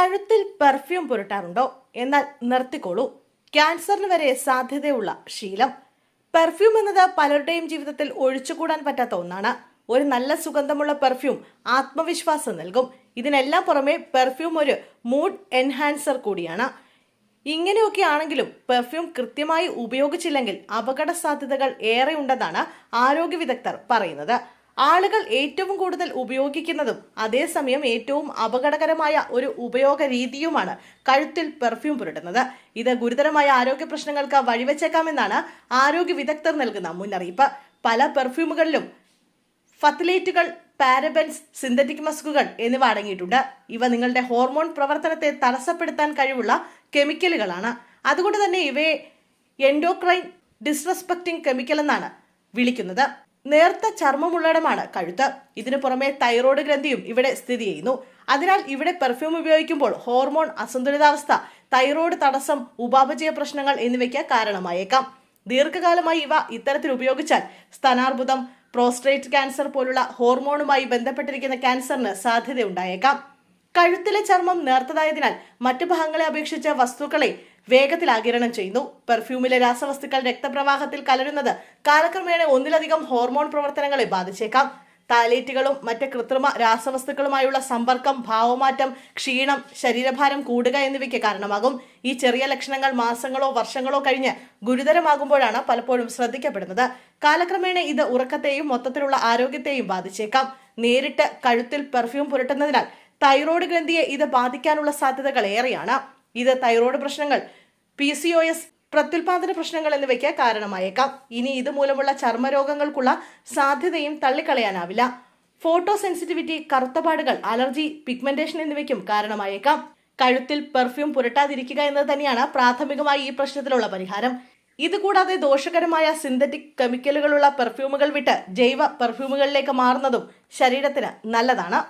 കഴുത്തിൽ പെർഫ്യൂം പുരട്ടാറുണ്ടോ? എന്നാൽ നിർത്തിക്കോളൂ. ക്യാൻസറിന് വരെ സാധ്യതയുള്ള ശീലം. പെർഫ്യൂം എന്നത് പലരുടെയും ജീവിതത്തിൽ ഒഴിച്ചുകൂടാൻ പറ്റാത്ത ഒന്നാണ്. ഒരു നല്ല സുഗന്ധമുള്ള പെർഫ്യൂം ആത്മവിശ്വാസം നൽകും. ഇതിനെല്ലാം പുറമെ പെർഫ്യൂം ഒരു മൂഡ് എൻഹാൻസർ കൂടിയാണ്. ഇങ്ങനെയൊക്കെ ആണെങ്കിലും പെർഫ്യൂം കൃത്യമായി ഉപയോഗിച്ചില്ലെങ്കിൽ അപകട സാധ്യതകൾ ഏറെ ഉണ്ടെന്നാണ് ആരോഗ്യ വിദഗ്ധർ പറയുന്നത്. ആളുകൾ ഏറ്റവും കൂടുതൽ ഉപയോഗിക്കുന്നതും അതേസമയം ഏറ്റവും അപകടകരമായ ഒരു ഉപയോഗ രീതിയുമാണ് കഴുത്തിൽ പെർഫ്യൂം പുരട്ടുന്നത്. ഇത് ഗുരുതരമായ ആരോഗ്യ പ്രശ്നങ്ങൾക്ക് വഴിവെച്ചേക്കാമെന്നാണ് ആരോഗ്യ വിദഗ്ധർ നൽകുന്ന മുന്നറിയിപ്പ്. പല പെർഫ്യൂമുകളിലും ഫത്തിലേറ്റുകൾ പാരബൻസ് സിന്തറ്റിക് മസ്കുകൾ എന്നിവ അടങ്ങിയിട്ടുണ്ട്. ഇവ നിങ്ങളുടെ ഹോർമോൺ പ്രവർത്തനത്തെ തടസ്സപ്പെടുത്താൻ കഴിവുള്ള കെമിക്കലുകളാണ്. അതുകൊണ്ട് തന്നെ ഇവയെ എൻഡോക്രൈൻ ഡിസ്റെസ്പെക്റ്റിംഗ് കെമിക്കൽ എന്നാണ് വിളിക്കുന്നത്. നേർത്ത ചർമ്മമുള്ളടമാണ് കഴുത്ത്. ഇതിനു പുറമെ തൈറോയ്ഡ് ഗ്രന്ഥിയും ഇവിടെ സ്ഥിതി ചെയ്യുന്നു. അതിനാൽ ഇവിടെ പെർഫ്യൂം ഉപയോഗിക്കുമ്പോൾ ഹോർമോൺ അസന്തുലിതാവസ്ഥ തൈറോയ്ഡ് തടസ്സം ഉപാപചയ പ്രശ്നങ്ങൾ എന്നിവയ്ക്ക് കാരണമായേക്കാം. ദീർഘകാലമായി ഇവ ഇത്തരത്തിൽ ഉപയോഗിച്ചാൽ സ്തനാർബുദം പ്രോസ്ട്രേറ്റ് ക്യാൻസർ പോലുള്ള ഹോർമോണുമായി ബന്ധപ്പെട്ടിരിക്കുന്ന ക്യാൻസറിന് സാധ്യതയുണ്ടായേക്കാം. കഴുത്തിലെ ചർമ്മം നേർത്തതായതിനാൽ മറ്റു ഭാഗങ്ങളെ അപേക്ഷിച്ച വസ്തുക്കളെ വേഗത്തിൽ ആകിരണം ചെയ്യുന്നു. പെർഫ്യൂമിലെ രാസവസ്തുക്കൾ രക്തപ്രവാഹത്തിൽ കലരുന്നത് കാലക്രമേണ ഒന്നിലധികം ഹോർമോൺ പ്രവർത്തനങ്ങളെ ബാധിച്ചേക്കാം. താലേറ്റുകളും മറ്റ് കൃത്രിമ രാസവസ്തുക്കളുമായുള്ള സമ്പർക്കം ഭാവമാറ്റം ക്ഷീണം ശരീരഭാരം കൂടുക എന്നിവയ്ക്ക് കാരണമാകും. ഈ ചെറിയ ലക്ഷണങ്ങൾ മാസങ്ങളോ വർഷങ്ങളോ കഴിഞ്ഞ് ഗുരുതരമാകുമ്പോഴാണ് പലപ്പോഴും ശ്രദ്ധിക്കപ്പെടുന്നത്. കാലക്രമേണ ഇത് ഉറക്കത്തെയും മൊത്തത്തിലുള്ള ആരോഗ്യത്തെയും ബാധിച്ചേക്കാം. നേരിട്ട് കഴുത്തിൽ പെർഫ്യൂം പുരട്ടുന്നതിനാൽ തൈറോയ്ഡ് ഗ്രന്ഥിയെ ഇത് ബാധിക്കാനുള്ള സാധ്യതകൾ ഏറെയാണ് ഇത് തൈറോയ്ഡ് പ്രശ്നങ്ങൾ പി സി ഒ എസ് പ്രത്യുൽപാദന പ്രശ്നങ്ങൾ എന്നിവയ്ക്ക് കാരണമായേക്കാം. ഇനി ഇതുമൂലമുള്ള ചർമ്മരോഗങ്ങൾക്കുള്ള സാധ്യതയും തള്ളിക്കളയാനാവില്ല. ഫോട്ടോ സെൻസിറ്റിവിറ്റി കറുത്തപാടുകൾ അലർജി പിഗ്മെന്റേഷൻ എന്നിവയ്ക്കും കാരണമായേക്കാം. കഴുത്തിൽ പെർഫ്യൂം പുരട്ടാതിരിക്കുക എന്നത് തന്നെയാണ് പ്രാഥമികമായി ഈ പ്രശ്നത്തിലുള്ള പരിഹാരം. ഇതുകൂടാതെ ദോഷകരമായ സിന്തറ്റിക് കെമിക്കലുകളുള്ള പെർഫ്യൂമുകൾ വിട്ട് ജൈവ പെർഫ്യൂമുകളിലേക്ക് മാറുന്നതും ശരീരത്തിന് നല്ലതാണ്.